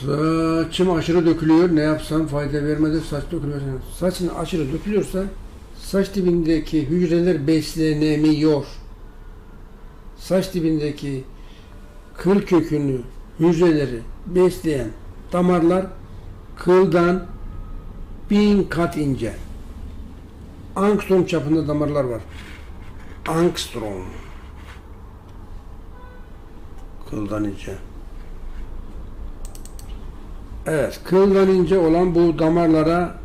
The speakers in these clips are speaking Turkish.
Saçım aşırı dökülüyor. Ne yapsam fayda vermedi. Saç dökülüyor. Saçın aşırı dökülüyorsa saç dibindeki hücreler beslenemiyor. Saç dibindeki kıl kökünü, hücreleri besleyen damarlar kıldan bin kat ince. Angstrom çapında damarlar var. Angstrom. Kıldan ince. Evet, kıldan ince olan bu damarlara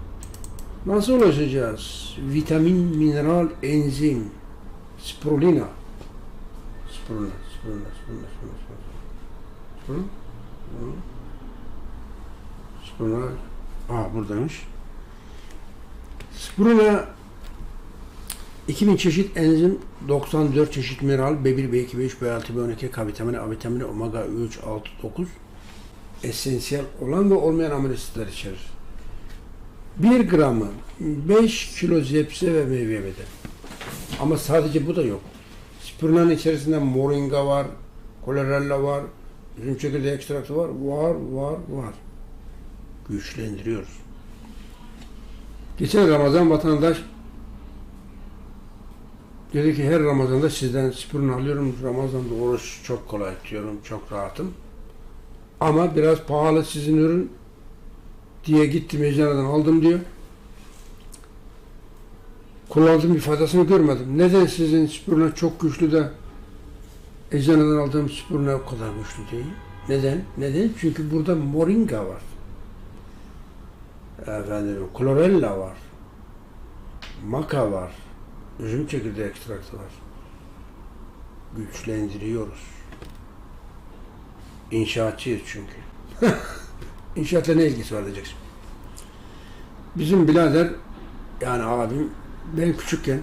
nasıl ulaşacağız? Vitamin, mineral, enzim, spirulina. Spirulina, spirulina, spirulina, spirulina, spirulina. Spirulina. Aa buradaymış. Spirulina 2000 çeşit enzim, 94 çeşit mineral, B1, B2, B3, B6, B12, K vitamini, A vitamini, omega 3, 6, 9 esansiyel olan ve olmayan amino asitler içerir. 1 gramı 5 kilo zepse ve meyve bedel. Ama sadece bu da yok. Spirulina'nın içerisinde moringa var, kolerella var, üzüm çekirdeği ekstraktı var, var, var, var. Güçlendiriyoruz. Geçen Ramazan vatandaş dedi ki her Ramazan'da sizden spirulina alıyorum. Ramazan'da oruç çok kolay tutuyorum, çok rahatım. Ama biraz pahalı sizin ürün diye gittim eczaneden aldım diyor. Kullandığım bir faydasını görmedim. Neden sizin spirulina çok güçlü de eczaneden aldığım spirulina o kadar güçlü değil? Neden? Neden? Çünkü burada moringa var. Efendim, klorella var. Maka var. Üzüm çekirdeği ekstraktı var. Güçlendiriyoruz. İnşaatçıyız çünkü. İnşaatla ne ilgisi var diyeceksin. Bizim birader yani abim ben küçükken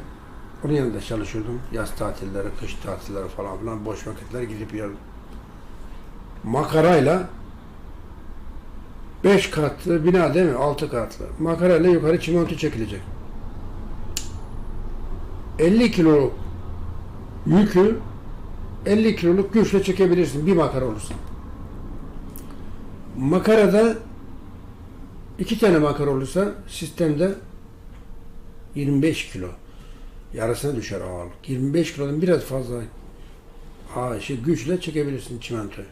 onun yanında çalışıyordum. Yaz tatilleri, kış tatilleri falan filan boş vakitler gidip yardım. Makarayla beş katlı bina değil mi? Altı katlı. Makarayla yukarı çimento çekilecek. 50 kilo yükü 50 kiloluk güçle çekebilirsin bir makara olursa. Makarada iki tane makara olursa sistemde 25 kilo yarısına düşer ağırlık. 25 kilodan biraz fazla ağır şey, güçle çekebilirsin çimentoyu.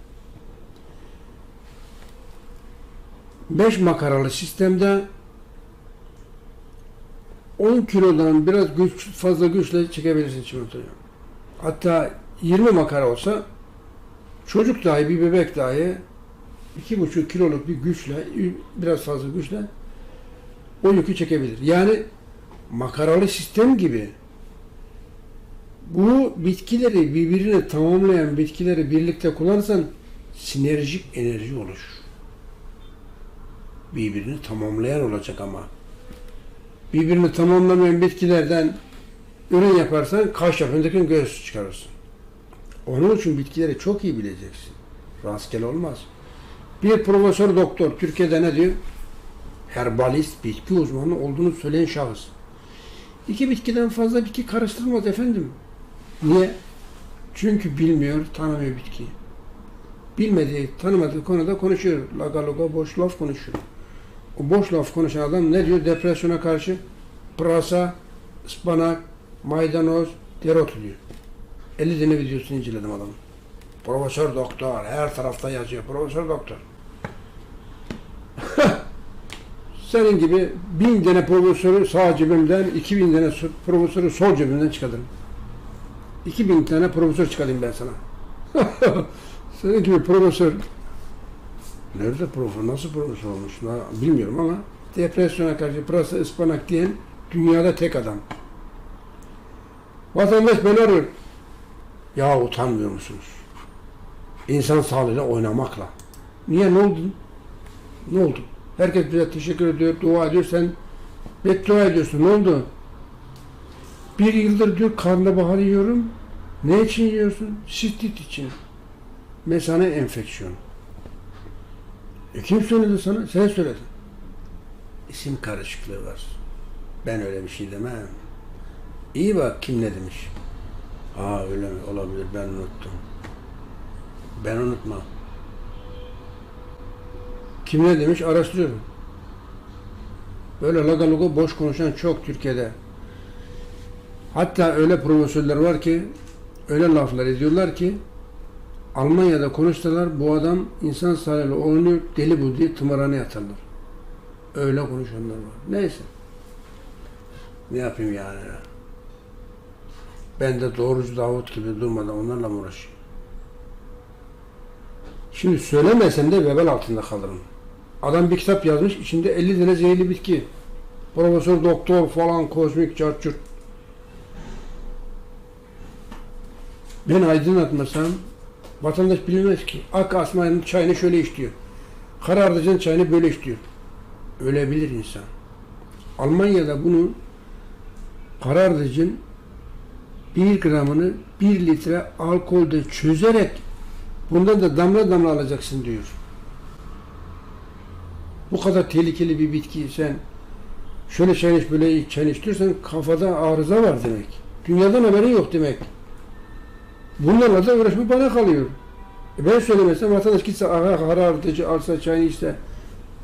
5 makaralı sistemde 10 kilodan biraz güç, fazla güçle çekebilirsin çimentoyu. Hatta 20 makara olsa çocuk dahi bir bebek dahi iki buçuk kiloluk bir güçle biraz fazla güçle o yükü çekebilir. Yani makaralı sistem gibi bu bitkileri birbirine tamamlayan bitkileri birlikte kullanırsan sinerjik enerji olur. Birbirini tamamlayan olacak ama. Birbirini tamamlamayan bitkilerden ürün yaparsan kaş yapındaki göz çıkarırsın. Onun için bitkileri çok iyi bileceksin. Rastgele olmaz. Bir profesör doktor Türkiye'de ne diyor? Herbalist, bitki uzmanı olduğunu söyleyen şahıs. İki bitkiden fazla bitki karıştırılmaz efendim. Niye? Çünkü bilmiyor, tanımıyor bitkiyi. Bilmediği, tanımadığı konuda konuşuyor. Laga loga boş laf konuşuyor. O boş laf konuşan adam ne diyor? Depresyona karşı pırasa, ıspanak, maydanoz, dereotu diyor. 50 tane videosunu inceledim adamın. Profesör doktor, her tarafta yazıyor. Profesör doktor. Senin gibi bin tane profesörü sağ cebimden, iki bin tane profesörü sol cebimden çıkarırım. İki bin tane profesör çıkarayım ben sana. Senin gibi profesör Nerede profesör? Nasıl profesör olmuş? Bilmiyorum ama depresyona karşı pırasa ıspanak diyen dünyada tek adam. Vatandaş beni arıyor. Ya utanmıyor musunuz? İnsan sağlığıyla oynamakla. Niye ne oldu? Ne oldu? Herkes bize teşekkür ediyor, dua ediyor. Sen beddua ediyorsun. Ne oldu? Bir yıldır diyor karnabahar yiyorum. Ne için yiyorsun? Sistit için. Mesane enfeksiyon. E kim söyledi sana? Sen söyledin. İsim karışıklığı var. Ben öyle bir şey demem. İyi bak kim ne demiş. Aa öyle mi? Olabilir ben unuttum. Ben unutmam. Kim ne demiş araştırıyorum. Böyle lagaluga boş konuşan çok Türkiye'de. Hatta öyle profesörler var ki öyle laflar ediyorlar ki Almanya'da konuştular bu adam insan sağlığıyla oynuyor deli bu diye tımarhane yatarlar. Öyle konuşanlar var. Neyse. Ne yapayım yani? Ben de doğrucu Davut gibi durmadan onlarla mı uğraşayım? Şimdi söylemesem de vebal altında kalırım. Adam bir kitap yazmış, içinde 50 tane zehirli bitki. Profesör, doktor falan, kozmik, çarçurt. Ben aydınlatmasam vatandaş bilmez ki. Ak asmanın çayını şöyle içiyor. Karardıcın çayını böyle içiyor. Ölebilir insan. Almanya'da bunu karardıcın bir gramını bir litre alkolde çözerek bundan da damla damla alacaksın diyor. Bu kadar tehlikeli bir bitkiyi sen şöyle iç böyle diyorsan kafada arıza var demek. Dünyadan haberin yok demek. Bunlarla da uğraşmak bana kalıyor. E ben söylemesem vatandaş gitse aha karartıcı alsa çayını içse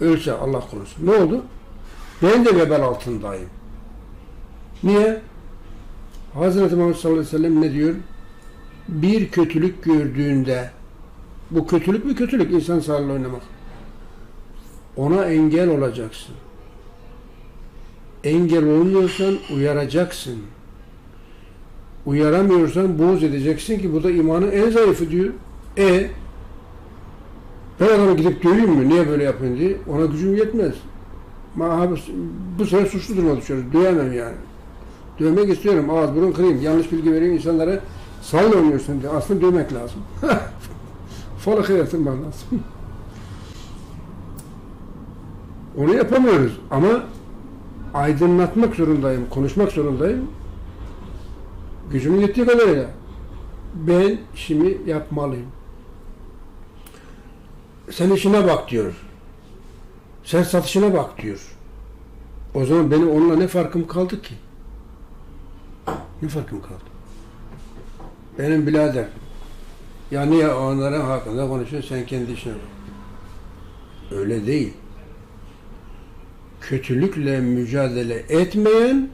ölse Allah korusun. Ne oldu? Ben de vebal altındayım. Niye? Hazreti Muhammed sallallahu aleyhi ve sellem ne diyor? Bir kötülük gördüğünde bu kötülük mü kötülük insan sağlığıyla oynamak. Ona engel olacaksın. Engel olmuyorsan uyaracaksın. Uyaramıyorsan buğz edeceksin ki bu da imanın en zayıfı diyor. E ben adamı gidip döveyim mi? Niye böyle yapıyorsun diye. Ona gücüm yetmez. Ma, bu sefer suçlu duruma düşüyoruz. Dövemem yani. Dövmek istiyorum. Ağız burun kırayım. Yanlış bilgi vereyim insanlara. Sağla oynuyorsun diye. Aslında dövmek lazım. Falı hayatım lazım. Onu yapamıyoruz ama aydınlatmak zorundayım, konuşmak zorundayım. Gücümün yettiği kadarıyla. Ben işimi yapmalıyım. Sen işine bak diyor. Sen satışına bak diyor. O zaman benim onunla ne farkım kaldı ki? Ne farkım kaldı? Benim birader. Ya niye onların hakkında konuşuyorsun sen kendi işine bak. Öyle değil. Kötülükle mücadele etmeyen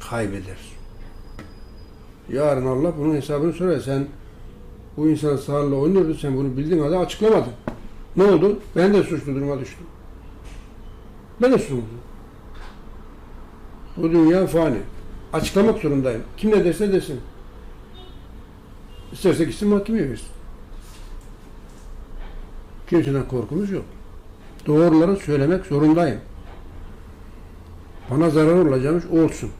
kaybeder. Yarın Allah bunun hesabını sorar. Sen bu insan sağlığı oynuyordu, sen bunu bildiğin halde açıklamadın. Ne oldu? Ben de suçlu duruma düştüm. Ben de suçlu. Bu dünya fani. Açıklamak zorundayım. Kim ne derse desin. İsterse gitsin mahkemeye versin. Kimseden korkumuz yok. Doğruları söylemek zorundayım. Bana zarar olacakmış olsun.